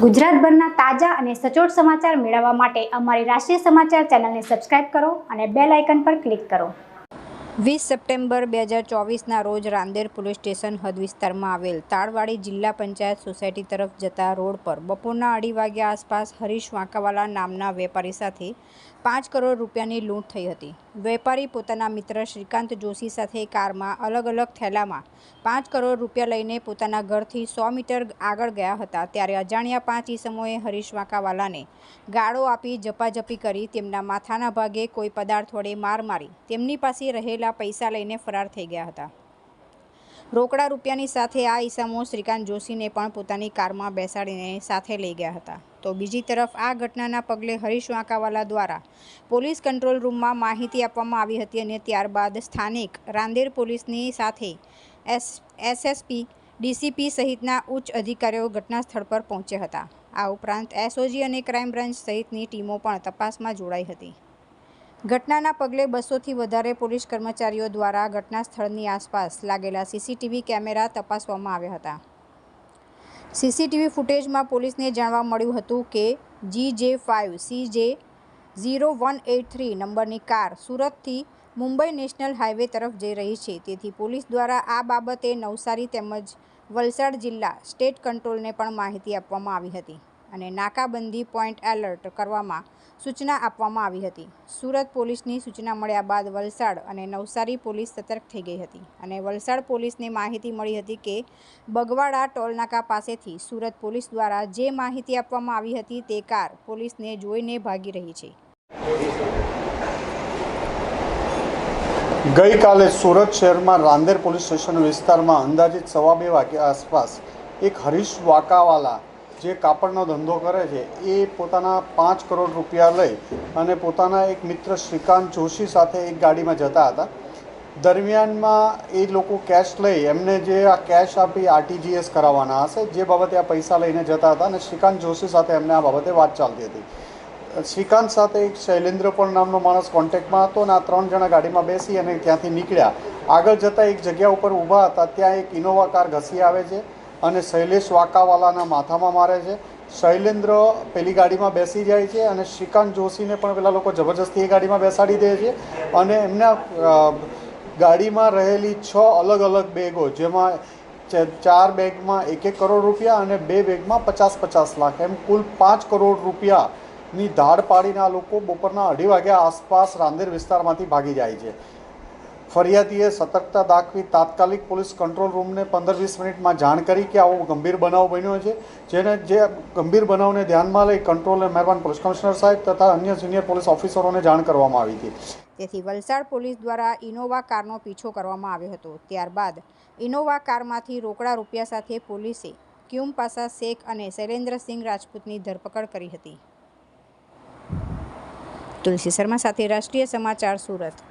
ગુજરાતભરના તાજા અને સચોટ સમાચાર મેળવવા માટે અમારી રાષ્ટ્રીય સમાચાર ચેનલને સબસ્ક્રાઇબ કરો અને બેલ આઇકન પર ક્લિક કરો. વીસ સપ્ટેમ્બર બે હજાર ચોવીસના રોજ રાંદેર પોલીસ સ્ટેશન હદ વિસ્તારમાં આવેલ તાળવાડી જિલ્લા પંચાયત સોસાયટી તરફ જતા રોડ પર બપોરના અઢી વાગ્યા આસપાસ હરીશ વાંકાવાલા નામના વેપારી સાથે પાંચ કરોડ રૂપિયાની લૂંટ થઈ હતી. વેપારી પોતાના મિત્ર શ્રીકાંત જોશી સાથે કારમાં અલગ અલગ થેલામાં પાંચ કરોડ રૂપિયા લઈને પોતાના ઘરથી સો મીટર આગળ ગયા હતા. ત્યારે અજાણ્યા પાંચ ઈસમોએ હરીશ વાંકાવાલાને ગાળો આપી ઝપાઝપી કરી તેમના માથાના ભાગે કોઈ પદાર્થ વડે માર મારી તેમની પાસે રહેલા પૈસા લઈને ફરાર થઈ ગયા હતા. રોકડા રૂપિયાની સાથે આ ઈસમો શ્રીકાંત જોશીને પણ પોતાની કારમાં બેસાડીને સાથે લઈ ગયા હતા. તો બીજી તરફ આ ઘટનાના પગલે હરીશ વાંકાવાલા દ્વારા પોલીસ કંટ્રોલ રૂમમાં માહિતી આપવામાં આવી હતી અને ત્યારબાદ સ્થાનિક રાંદેર પોલીસની સાથે એસ, એસએસપી, ડીસીપી સહિતના ઉચ્ચ અધિકારીઓ ઘટના સ્થળ પર પહોંચ્યા હતા. આ ઉપરાંત એસઓજી અને ક્રાઇમ બ્રાન્ચ સહિતની ટીમો પણ તપાસમાં જોડાઈ હતી. ઘટનાના પગલે બસોથી વધારે પોલીસ કર્મચારીઓ દ્વારા ઘટના સ્થળની આસપાસ લાગેલા સીસીટીવી કેમેરા તપાસવામાં આવ્યા હતા. સીસીટીવી ફૂટેજમાં પોલીસને જાણવા મળ્યું હતું કે G J five C J zero one eight three નંબરની કાર સુરતથી મુંબઈ નેશનલ હાઈવે તરફ જઈ રહી છે. તેથી પોલીસ દ્વારા આ બાબતે નવસારી તેમજ વલસાડ જિલ્લા સ્ટેટ કંટ્રોલને પણ માહિતી આપવામાં આવી હતી. અને નાકાબંધી પોઈન્ટ એલર્ટ કરવામાં સૂચના આપવામાં આવી હતી. સુરત પોલીસની સૂચના મળ્યા બાદ વલસાડ અને નવસારી પોલીસ સતર્ક થઈ ગઈ હતી અને વલસાડ પોલીસને માહિતી મળી હતી કે બગવાડા ટોલનાકા પાસેથી સુરત પોલીસ દ્વારા જે માહિતી આપવામાં આવી હતી તે કાર પોલીસને જોઈને ભાગી રહી છે. ગઈકાલે સુરત શહેરમાં રાંદેર પોલીસ સ્ટેશન વિસ્તારમાં અંદાજિત સવા બે વાગ્યા આસપાસ એક હરીશ વાકાવાલા જે કાપડનો ધંધો કરે છે, એ પોતાના પાંચ કરોડ રૂપિયા લઈ અને પોતાના એક મિત્ર શ્રીકાંત જોશી સાથે એક ગાડીમાં જતા હતા. દરમિયાનમાં એ લોકો કેશ લઈ એમને જે આ કેશ આપી આરટીજીએસ કરાવવાના હશે, જે બાબતે આ પૈસા લઈને જતા હતા અને શ્રીકાંત જોશી સાથે એમને આ બાબતે વાત ચાલતી હતી. શ્રીકાંત સાથે એક શૈલેન્દ્ર પણ નામનો માણસ કોન્ટેક્ટમાં હતો અને આ ત્રણ જણા ગાડીમાં બેસી અને ત્યાંથી નીકળ્યા. આગળ જતાં એક જગ્યા ઉપર ઊભા હતા, ત્યાં એક ઇનોવા કાર ઘસી આવે છે. અને શૈલેષ વાકાવાલાના માથામાં મારે છે. શૈલેન્દ્ર પેલી ગાડીમાં બેસી જાય છે અને શ્રીકાંત જોશીને પણ પેલા લોકો જબરજસ્તી એ ગાડીમાં બેસાડી દે છે. અને એમના ગાડીમાં રહેલી છ અલગ અલગ બેગો, જેમાં ચાર બેગમાં એક એક કરોડ રૂપિયા અને બે બેગમાં પચાસ પચાસ લાખ. એમ કુલ પાંચ કરોડ રૂપિયાની ધાડ પાડીને આ લોકો બપોરના અઢી વાગ્યા આસપાસ રાંદેર વિસ્તારમાંથી ભાગી જાય છે. ફરિયાદીએ સતર્કતા દાખવી તાત્કાલિક પોલીસ કંટ્રોલ રૂમને પંદર વીસ મિનિટમાં જાણ કરી કે આવો ગંભીર બનાવ બન્યો છે. જેને જે ગંભીર બનાવને ધ્યાનમાં લઈ કંટ્રોલ અને મહેરબાન પોલીસ કમિશનર સાહેબ તથા અન્ય સિનિયર પોલીસ ઓફિસરોને જાણ કરવામાં આવી હતી. તેથી વલસાડ પોલીસ દ્વારા ઇનોવા કારનો પીછો કરવામાં આવ્યો હતો. ત્યારબાદ ઇનોવા કારમાંથી રોકડા રૂપિયા સાથે પોલીસે ક્યુમ પાસા શેખ અને શૈલેન્દ્રસિંહ રાજપૂતની ધરપકડ કરી હતી. તુલસી શર્મા સાથે રાષ્ટ્રીય સમાચાર સુરત.